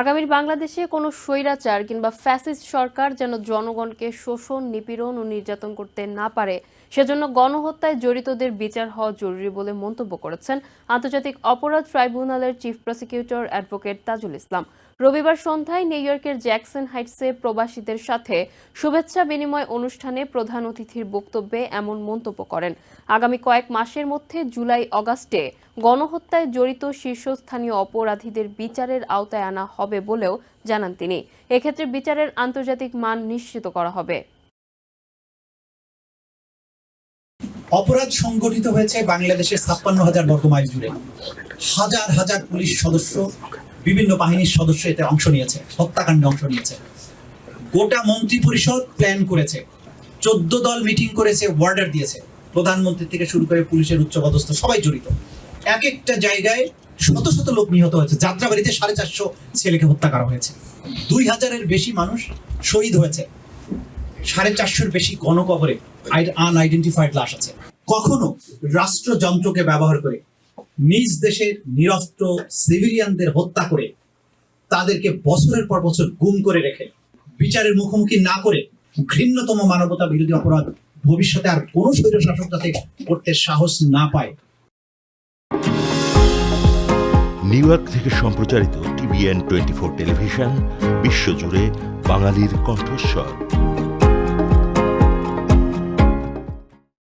আগামীর বাংলাদেশে কোনো স্বৈরাচার কিংবা ফ্যাসিস্ট সরকার যেন জনগণকে শোষণ, নিপীড়ন ও নির্যাতন করতে না পারে, সেজন্য গণহত্যায় জড়িতদের বিচার হওয়া জরুরি বলে মন্তব্য করেছেন আন্তর্জাতিক অপরাধ ট্রাইব্যুনালের chief prosecutor advocate Tajul Islam. রবিবার সন্ধ্যায় নিউ ইয়র্কের জ্যাকসন হাইটসে প্রবাসীদের সাথে শুভেচ্ছা বিনিময় অনুষ্ঠানে প্রধান অতিথির বক্তব্যে এমন মন্তব্য করেন। আগামী কয়েক মাসের মধ্যে জুলাই অগাস্টে গণহত্যায় জড়িত শীর্ষস্থানীয় অপরাধীদের বিচারের আওতায় আনা হবে বলেও জানান তিনি। এক্ষেত্রে বিচারের আন্তর্জাতিক মান নিশ্চিত করা হবে। অপরাধ সংগঠিত হয়েছে বাংলাদেশের ছাপ্পান্ন হাজার বর্গমাইল জুড়ে। হাজার হাজার পুলিশ সদস্য বিভিন্ন বাহিনীর সদস্য এতে অংশ নিয়েছে, হত্যাকাণ্ডে অংশ নিয়েছে। গোটা মন্ত্রী পরিষদ প্ল্যান করেছে। চোদ্দ দল মিটিং করেছে ওয়ার্ডার দিয়েছে। প্রধানমন্ত্রী থেকে শুরু করে পুলিশের উচ্চপদস্থ সবাই জড়িত। এক একটা জায়গায় শত শত লোক নিহত হয়েছে। যাত্রাবাড়িতে সাড়ে চারশো ছেলেকে হত্যা করা হয়েছে। দুই হাজারের বেশি মানুষ শহীদ হয়েছে। সাড়ে চারশোর বেশি গণকবরে আনআইডেন্টিফাইড লাশ আছে। কখনো রাষ্ট্রযন্ত্রকে ব্যবহার করে নিজ দেশের নিরস্ত্র সিভিলিয়ানদের হত্যা করে তাদেরকে বছরের পর বছর গুম করে রেখে, বিচারের মুখোমুখি না করে ঘৃণ্যতম মানবতা বিরোধী অপরাধ ভবিষ্যতে আর কোনো স্বৈর শাসক যাতে করতে সাহস না পায়। নিউ ইয়র্ক থেকে সম্প্রচারিত টিভিএন টোয়েন্টি ফোর টেলিভিশন, বিশ্বজুড়ে বাঙালির কণ্ঠস্বর।